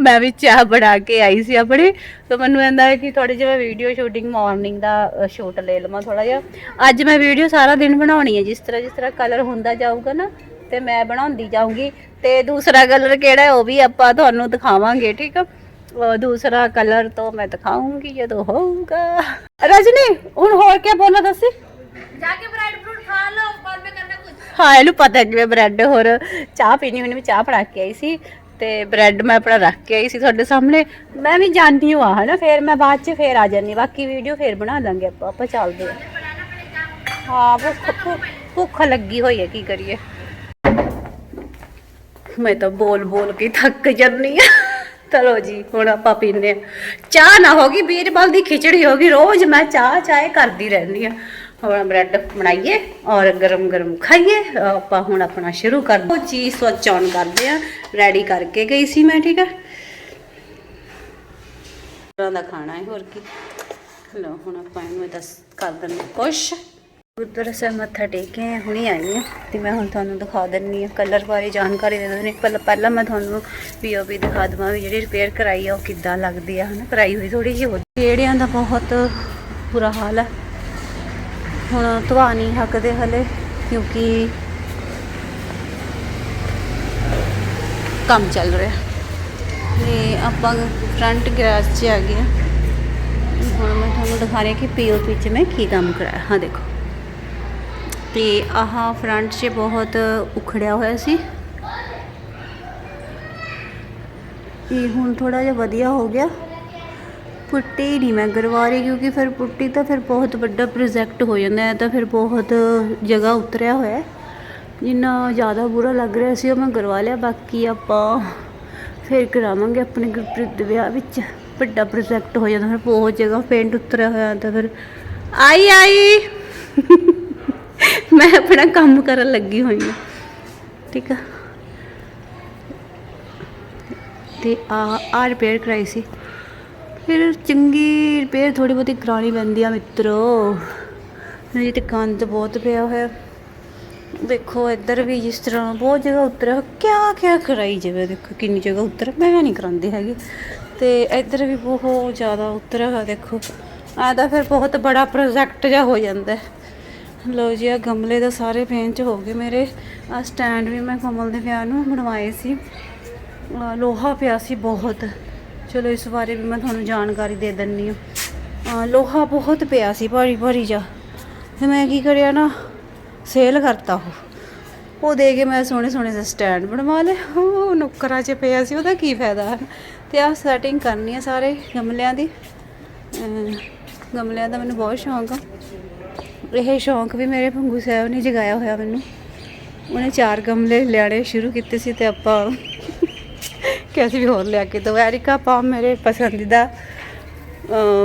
ਮੈਂ ਵੀ ਚਾਹ ਬਣਾ ਕੇ ਆਈ ਸੀ ਆਪਣੇ। ਤਾਂ ਮੈਨੂੰ ਕਹਿੰਦਾ ਕਿ ਥੋੜੇ ਜਿਹਾ ਵੀਡੀਓ ਸ਼ੂਟਿੰਗ ਮਾਰਨਿੰਗ ਦਾ ਸ਼ੂਟ ਲੈ ਲਵਾਂ ਥੋੜਾ ਜਿਹਾ। ਅੱਜ ਮੈਂ ਵੀਡੀਓ ਸਾਰਾ ਦਿਨ ਬਣਾਉਣੀ ਹੈ, ਜਿਸ ਤਰ੍ਹਾਂ ਜਿਸ ਤਰ੍ਹਾਂ ਕਲਰ ਹੁੰਦਾ ਜਾਊਗਾ ਨਾ, ਤੇ ਮੈਂ ਬਣਾਉਂਦੀ ਜਾਊਂਗੀ। ਤੇ ਦੂਸਰਾ ਕਲਰ ਕਿਹੜਾ ਉਹ ਵੀ ਆਪਾਂ ਤੁਹਾਨੂੰ ਦਿਖਾਵਾਂਗੇ, ਠੀਕ ਆ? ਉਹ ਦੂਸਰਾ ਕਲਰ ਤੋਂ ਮੈਂ ਦਿਖਾਉਂਗੀ ਜਦੋਂ ਹੋਊਗਾ ਰਜਨੀ ਹੁਣ ਹੋਰ ਕੀ ਬੋਲਣਾ ਦੱਸੀ जाके ब्रेड फ्रूट खा लो बाद में करना कुछ ਹਾਂ ਇਹਨੂੰ ਪਤਾ ਹੈ ਕਿ ਮੈਂ ਬ੍ਰੈਡ ਹੋਰ ਚਾਹ ਪੀਣੀ ਹੋਣੀ ਮੈਂ ਚਾਹ ਬਣਾ ਕੇ ਆਈ ਸੀ ਤੇ ਤੇ ਬ੍ਰੈਡ ਮੈਂ ਆਪਣਾ ਰੱਖ ਕੇ ਆਈ ਸੀ ਤੁਹਾਡੇ ਸਾਹਮਣੇ ਮੈਂ ਵੀ ਜਾਣਦੀ ਹਾਂ ਹਨਾ ਫੇਰ ਮੈਂ ਬਾਅਦ ਚ ਫੇਰ ਆ ਜਾਨੀ ਬਾਕੀ ਵੀਡੀਓ ਫੇਰ ਬਣਾ ਲਾਂਗੇ ਆਪਾਂ ਆਪਾਂ ਚੱਲਦੇ ਆ ਹਾਂ ਭੁੱਖ ਭੁੱਖ- ਭੁੱਖ ਲੱਗੀ ਹੋਈ ਹੈ ਕੀ ਕਰੀਏ ਮੈਂ ਤਾਂ ਬੋਲ ਬੋਲ ਕੇ ਥੱਕ ਜਾਂਦੀ ਆ ਚਲੋ ਜੀ, ਹੁਣ ਆਪਾਂ ਪੀਂਦੇ ਆ ਚਾਹ ਨਾ ਹੋਗੀ ਬੀਰਬਲ ਦੀ ਖਿਚੜੀ ਹੋਗੀ ਰੋਜ਼ ਮੈਂ ਚਾਹ ਚਾਹ ਕਰਦੀ ਰਹਿੰਦੀ ਆ ਹੁਣ ਬ੍ਰੈਡ ਬਣਾਈਏ ਔਰ ਗਰਮ ਗਰਮ ਖਾਈਏ। ਆਪਾਂ ਹੁਣ ਆਪਣਾ ਸ਼ੁਰੂ ਕਰ ਦੋ ਚੀਜ਼ ਸਵਿਚ ਔਨ ਕਰਦੇ ਆ ਰੈਡੀ ਕਰਕੇ ਗਈ ਸੀ ਮੈਂ, ਠੀਕ ਆ? ਤਰ੍ਹਾਂ ਦਾ ਖਾਣਾ ਹੈ, ਹੋਰ ਕੀ? ਲੋ ਹੁਣ ਆਪਾਂ ਇਹਨੂੰ ਦੱਸ ਕਰ ਦਿੰਦੇ ਕੁਛ। ਗੁਰਦੁਆਰਾ ਸਾਹਿਬ ਮੱਥਾ ਟੇਕੇ ਕੇ ਆਏ, ਹੁਣੀ ਆਈ ਹਾਂ ਤੇ ਮੈਂ ਹੁਣ ਤੁਹਾਨੂੰ ਦਿਖਾ ਦਿੰਨੀ ਆ ਕਲਰ ਬਾਰੇ ਜਾਣਕਾਰੀ ਦੇ ਦਿੰਦੀ ਪਹਿਲਾਂ ਪਹਿਲਾਂ ਮੈਂ ਤੁਹਾਨੂੰ ਪੀਓਪੀ ਦਿਖਾ ਦਵਾਂ ਵੀ ਜਿਹੜੀ ਰਿਪੇਅਰ ਕਰਾਈ ਆ ਉਹ ਕਿੱਦਾਂ ਲੱਗਦੀ ਆ ਹਨਾ? ਕਰਾਈ ਹੋਈ ਥੋੜੀ ਜਿਹੀ ਹੋ ਕਿਹੜਿਆਂ ਦਾ ਬਹੁਤ ਬੁਰਾ ਹਾਲ ਹੈ ਹੁਣ ਧਵਾ ਨਹੀਂ ਹੱਕਦੇ ਹਲੇ ਕਿਉਂਕਿ ਕੰਮ ਚੱਲ ਰਿਹਾ। ਤੇ ਆਪਾਂ ਫਰੰਟ ਗੈਰਾਜ 'ਚ ਆ ਗਏ ਹਾਂ। ਹੁਣ ਮੈਂ ਤੁਹਾਨੂੰ ਦਿਖਾ ਰਹੀ ਹਾਂ ਕਿ ਪੀਓਪੀ 'ਚ ਮੈਂ ਕੀ ਕੰਮ ਕਰਾਇਆ। ਹਾਂ ਦੇਖੋ। ਤੇ ਆਹ ਫਰੰਟ 'ਚ ਬਹੁਤ ਉਖੜਿਆ ਹੋਇਆ ਸੀ। ਇਹ ਹੁਣ ਥੋੜਾ ਜਿਹਾ ਵਧੀਆ ਹੋ ਗਿਆ। ਪੁੱਟੀ ਨਹੀਂ ਮੈਂ ਕਰਵਾ ਰਹੀ ਕਿਉਂਕਿ ਫਿਰ ਪੁੱਟੀ ਤਾਂ ਫਿਰ ਬਹੁਤ ਵੱਡਾ ਪ੍ਰੋਜੈਕਟ ਹੋ ਜਾਂਦਾ ਹੈ, ਤਾਂ ਫਿਰ ਬਹੁਤ ਜਗ੍ਹਾ ਉਤਰਿਆ ਹੋਇਆ ਜਿੰਨਾ ਜ਼ਿਆਦਾ ਬੁਰਾ ਲੱਗ ਰਿਹਾ ਸੀ ਉਹ ਮੈਂ ਕਰਵਾ ਲਿਆ, ਬਾਕੀ ਆਪਾਂ ਫਿਰ ਕਰਾਵਾਂਗੇ ਆਪਣੇ ਗੁਰਪ੍ਰੀਤ ਦੇ ਵਿਆਹ ਵਿੱਚ। ਵੱਡਾ ਪ੍ਰੋਜੈਕਟ ਹੋ ਜਾਂਦਾ, ਫਿਰ ਬਹੁਤ ਜਗ੍ਹਾ ਪੇਂਟ ਉਤਰਿਆ ਹੋਇਆ ਤਾਂ ਫਿਰ ਆਈ ਆਈ। ਮੈਂ ਆਪਣਾ ਕੰਮ ਕਰਨ ਲੱਗੀ ਹੋਈ ਹਾਂ। ਠੀਕ ਆ। ਤੇ ਆ ਆ ਰਿਪੇਅਰ ਕਰਾਈ ਸੀ। ਫਿਰ ਚੰਗੀ ਰਿਪੇਅਰ ਥੋੜੀ ਬਹੁਤੀ ਕਰਾਉਣੀ ਪੈਂਦੀ ਆ ਮਿੱਤਰੋ। ਮੇਰੀ ਤੇ ਕੰਨ ਬਹੁਤ ਪਿਆ ਹੋਇਆ। ਦੇਖੋ ਇੱਧਰ ਵੀ ਜਿਸ ਤਰ੍ਹਾਂ ਬਹੁਤ ਜਗ੍ਹਾ ਉਤਰਿਆ ਕਿਆ ਕਿਆ ਕਰਾਈ ਜਾਵੇ, ਦੇਖੋ ਕਿੰਨੀ ਜਗ੍ਹਾ ਉਤਰ। ਮੈਂ ਨਹੀਂ ਕਰਾਉਂਦੀ ਹੈਗੀ। ਤੇ ਇੱਧਰ ਵੀ ਬਹੁਤ ਜ਼ਿਆਦਾ ਉਤਰਿਆ ਹੋਇਆ ਦੇਖੋ। ਆ ਤਾਂ ਫਿਰ ਬਹੁਤ ਬੜਾ ਪ੍ਰੋਜੈਕਟ ਜਿਹਾ ਹੋ ਜਾਂਦਾ। ਹੈ ਲੋ ਜੀ ਆ ਗਮਲੇ ਦਾ ਸਾਰੇ ਪੇਂਚ ਹੋ ਗਏ ਮੇਰੇ। ਆ ਸਟੈਂਡ ਵੀ ਮੈਂ ਕਮਲ ਦੇ ਵਿਆਹ ਨੂੰ ਬਣਵਾਏ ਸੀ। ਲੋਹਾ ਪਿਆ ਸੀ ਬਹੁਤ। ਚਲੋ, ਇਸ ਬਾਰੇ ਵੀ ਮੈਂ ਤੁਹਾਨੂੰ ਜਾਣਕਾਰੀ ਦੇ ਦਿੰਨੀ ਆ ਲੋਹਾ ਬਹੁਤ ਪਿਆ ਸੀ, ਭਾਰੀ ਭਾਰੀ ਜਾ ਤੇ ਮੈਂ ਕੀ ਕਰਿਆ ਨਾ ਸੇਲ ਕਰਤਾ ਉਹ। ਉਹ ਦੇ ਕੇ ਮੈਂ ਸੋਹਣੇ ਸੋਹਣੇ ਜਿਹੇ ਸਟੈਂਡ ਬਣਵਾ ਲਏ। ਉਹ ਨੁੱਕਰਾਂ 'ਚ ਪਿਆ ਸੀ, ਉਹਦਾ ਕੀ ਫਾਇਦਾ? ਤੇ ਆ ਸੈਟਿੰਗ ਕਰਨੀ ਆ ਸਾਰੇ ਗਮਲਿਆਂ ਦੀ। ਗਮਲਿਆਂ ਦਾ ਮੈਨੂੰ ਬਹੁਤ ਸ਼ੌਂਕ ਆ। ਇਹ ਸ਼ੌਂਕ ਵੀ ਮੇਰੇ ਭੰਗੂ ਸਾਹਿਬ ਨੇ ਜਗਾਇਆ ਹੋਇਆ ਮੈਨੂੰ। ਉਹਨੇ ਚਾਰ ਗਮਲੇ ਲਿਆਣੇ ਸ਼ੁਰੂ ਕੀਤੇ ਸੀ ਤੇ ਆਪਾਂ ਕਿasi ਵੀ ਹੋਰ ਲਿਆ ਕੇ ਦੋ ਐਰਿਕਾ ਪਾਮ ਮੇਰੇ ਪਸੰਦੀਦਾ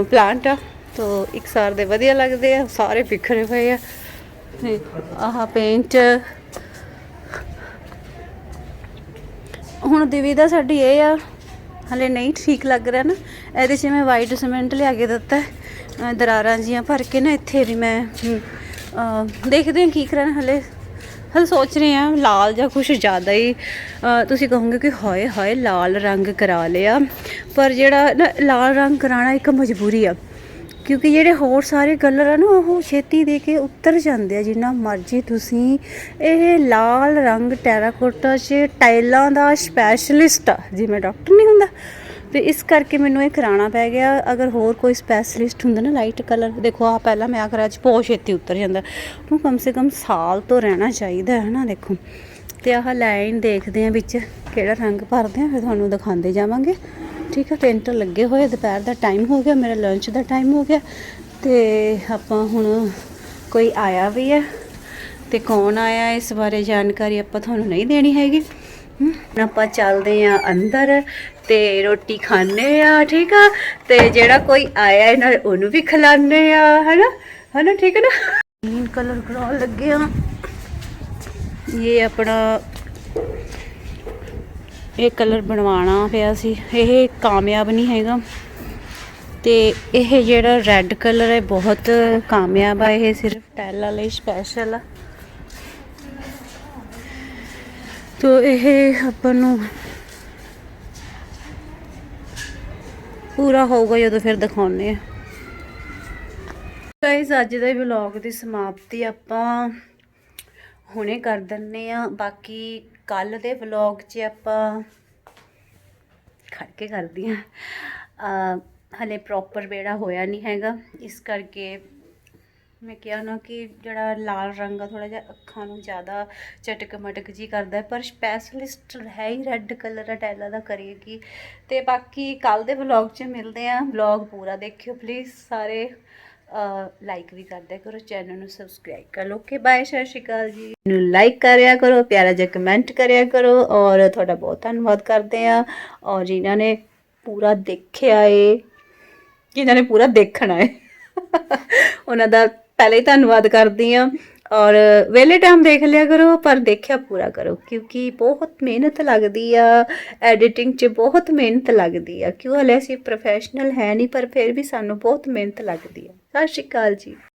ਪਲਾਂਟ ਆ। ਤੋ ਇੱਕ ਸਾਰ ਦੇ ਵਧੀਆ ਲੱਗਦੇ ਆ, ਸਾਰੇ ਬਿਖਰੇ ਹੋਏ ਆ। ਤੇ ਆਹ ਪੇਂਟ ਹੁਣ ਦਿਵੀ ਦਾ ਸਾਡੀ ਇਹ ਆ, ਹਲੇ ਨਹੀਂ ਠੀਕ ਲੱਗ ਰਿਹਾ ਨਾ। ਇਹਦੇ 'ਚ ਮੈਂ ਵਾਈਟ ਸੀਮੈਂਟ ਲਿਆ ਕੇ ਦਿੱਤਾ। ਦਰਾਰਾਂ ਜੀਆਂ ਭਰ ਕੇ ਨਾ ਇੱਥੇ ਵੀ ਮੈਂ ਦੇਖਦੇ ਹਾਂ ਕੀ ਕਰਾਂ ਹਲੇ। ਹਲ ਸੋਚ ਰਹੇ ਆ ਲਾਲ ਜਾਂ ਕੁਝ ਜ਼ਿਆਦਾ ਹੀ ਤੁਸੀਂ ਕਹੋਗੇ ਕਿ ਹਾਏ ਹਾਏ ਲਾਲ ਰੰਗ ਕਰਾ ਲਿਆ। ਪਰ ਜਿਹੜਾ ਨਾ ਲਾਲ ਰੰਗ ਕਰਾਉਣਾ ਇੱਕ ਮਜਬੂਰੀ ਆ। ਕਿਉਂਕਿ ਜਿਹੜੇ ਹੋਰ ਸਾਰੇ ਕਲਰ ਆ ਨਾ, ਉਹ ਛੇਤੀ ਦੇ ਕੇ ਉਤਰ ਜਾਂਦੇ ਆ, ਜਿੰਨਾ ਮਰਜ਼ੀ ਤੁਸੀਂ ਇਹ ਲਾਲ ਰੰਗ ਟੈਰਾਕੋਟਾ 'ਚ ਟਾਈਲਾਂ ਦਾ ਸਪੈਸ਼ਲਿਸਟ ਆ। ਜਿਵੇਂ ਡਾਕਟਰ ਨਹੀਂ ਹੁੰਦਾ ਤੇ ਇਸ ਕਰਕੇ ਮੈਨੂੰ ਇਹ ਕਰਾਉਣਾ ਪੈ ਗਿਆ। ਅਗਰ ਹੋਰ ਕੋਈ ਸਪੈਸ਼ਲਿਸਟ ਹੁੰਦਾ ਨਾ ਲਾਈਟ ਕਲਰ ਦੇਖੋ ਆ ਪਹਿਲਾਂ ਮੈਂ ਆ ਕਰਾ ਚ ਬਹੁਤ ਛੇਤੀ ਉਤਰ ਜਾਂਦਾ। ਉਹ ਕਮ ਸੇ ਕਮ ਸਾਲ ਤੋਂ ਰਹਿਣਾ ਚਾਹੀਦਾ ਹੈ ਨਾ, ਦੇਖੋ। ਤੇ ਆਹ ਲਾਈਨ ਦੇਖਦੇ ਆ ਵਿੱਚ ਕਿਹੜਾ ਰੰਗ ਭਰਦੇ ਆ ਫਿਰ ਤੁਹਾਨੂੰ ਦਿਖਾਉਂਦੇ ਜਾਵਾਂਗੇ। ਠੀਕ ਹੈ ਪੇਂਟਰ ਲੱਗੇ ਹੋਏ ਦੁਪਹਿਰ ਦਾ ਟਾਈਮ ਹੋ ਗਿਆ, ਮੇਰਾ ਲੰਚ ਦਾ ਟਾਈਮ ਹੋ ਗਿਆ। ਤੇ ਆਪਾਂ ਹੁਣ ਕੋਈ ਆਇਆ ਵੀ ਹੈ ਤੇ ਕੌਣ ਆਇਆ, ਇਸ ਬਾਰੇ ਜਾਣਕਾਰੀ ਆਪਾਂ ਤੁਹਾਨੂੰ ਨਹੀਂ ਦੇਣੀ ਹੈਗੀ। ਆਪਾਂ ਚੱਲਦੇ ਆ ਅੰਦਰ। ਤੇ ਰੋਟੀ ਖਾਣੇ ਆ ਠੀਕ ਆ? ਤੇ ਜਿਹੜਾ ਕੋਈ ਆਇਆ ਹੈ ਨਾਲ ਉਹਨੂੰ ਵੀ ਖਿਲਾਣੇ ਆ ਹੈਨਾ? ਹੈਨਾ ਠੀਕ ਹੈ ਨਾ? ਗ੍ਰੀਨ ਕਲਰ ਕਰਾਉਣ ਲੱਗੇ ਆ। ਇਹ ਆਪਣਾ ਇਹ ਕਲਰ ਬਣਵਾਉਣਾ ਪਿਆ ਸੀ। ਇਹ ਕਾਮਯਾਬ ਨਹੀਂ ਹੈਗਾ। ਤੇ ਇਹ ਜਿਹੜਾ ਰੈੱਡ ਕਲਰ ਹੈ ਬਹੁਤ ਕਾਮਯਾਬ ਆ। ਇਹ ਸਿਰਫ ਟੈਲਾਂ ਲਈ ਸਪੈਸ਼ਲ ਆ। ਤੋ ਇਹ ਆਪਾਂ ਨੂੰ ਪੂਰਾ ਹੋਊਗਾ ਜਦੋਂ ਫਿਰ ਦਿਖਾਉਣੇ ਆ। ਗਾਇਸ ਅੱਜ ਦੇ ਵਲੌਗ ਦੀ ਸਮਾਪਤੀ ਆਪਾਂ ਹੁਣੇ ਕਰ ਦਿੰਨੇ ਆ। ਬਾਕੀ ਕੱਲ ਦੇ ਵਲੌਗ 'ਚ ਆਪਾਂ ਖੜ ਕੇ ਕਰਦੀ ਆ। ਹਲੇ ਪ੍ਰੋਪਰ ਬੇੜਾ ਹੋਇਆ ਨਹੀਂ ਹੈਗਾ। ਇਸ ਕਰਕੇ ਮੈਂ ਕਿਹਾ ਨਾ ਕਿ ਜਿਹੜਾ ਲਾਲ ਰੰਗ ਆ ਥੋੜਾ ਜਿਹਾ ਅੱਖਾਂ ਨੂੰ ਜ਼ਿਆਦਾ ਚਟਕ ਮਟਕ ਜੀ ਕਰਦਾ ਪਰ ਸਪੈਸ਼ਲਿਸਟ ਹੈ ਹੀ ਰੈੱਡ ਕਲਰ ਅਟੈਲਾ ਦਾ ਕਰੇਗੀ ਤੇ ਬਾਕੀ ਕੱਲ ਦੇ ਵਲੌਗ 'ਚ ਮਿਲਦੇ ਆ ਵਲੌਗ ਪੂਰਾ ਦੇਖਿਓ ਪਲੀਜ਼ ਸਾਰੇ। ਲਾਈਕ ਵੀ ਕਰ ਕਰੋ ਚੈਨਲ ਨੂੰ ਸਬਸਕ੍ਰਾਈਬ ਕਰ ਲਓ। ਓਕੇ ਬਾਏ ਸਤਿ ਸ਼੍ਰੀ ਅਕਾਲ ਜੀ। ਨੂੰ ਲਾਈਕ ਕਰਿਆ ਕਰੋ, ਪਿਆਰਾ ਜਿਹਾ ਕਮੈਂਟ ਕਰਿਆ ਕਰੋ, ਔਰ ਤੁਹਾਡਾ ਬਹੁਤ ਧੰਨਵਾਦ ਕਰਦੇ ਆ ਔਰ ਜਿਨ੍ਹਾਂ ਨੇ ਪੂਰਾ ਦੇਖਿਆ ਏ, ਜਿਨ੍ਹਾਂ ਨੇ ਪੂਰਾ ਦੇਖਣਾ ਏ, ਉਹਨਾਂ ਦਾ ਪਹਿਲੇ ਹੀ ਧੰਨਵਾਦ ਕਰਦੀ ਆ ਔਰ ਵੇਲੇ ਟਾਈਮ ਦੇਖ ਲਿਆ ਕਰੋ, ਪਰ ਦੇਖਿਆ ਪੂਰਾ ਕਰੋ, ਕਿਉਂਕਿ ਬਹੁਤ ਮਿਹਨਤ ਲੱਗਦੀ ਆ ਐਡੀਟਿੰਗ 'ਚ ਬਹੁਤ ਮਿਹਨਤ ਲੱਗਦੀ ਆ, ਕਿਉਂ ਹਲੇ ਅਸੀਂ ਪ੍ਰੋਫੈਸ਼ਨਲ ਹੈ ਨਹੀਂ, ਪਰ ਫਿਰ ਵੀ ਸਾਨੂੰ ਬਹੁਤ ਮਿਹਨਤ ਲੱਗਦੀ ਆ। ਸਤਿ ਸ਼੍ਰੀ ਅਕਾਲ ਜੀ।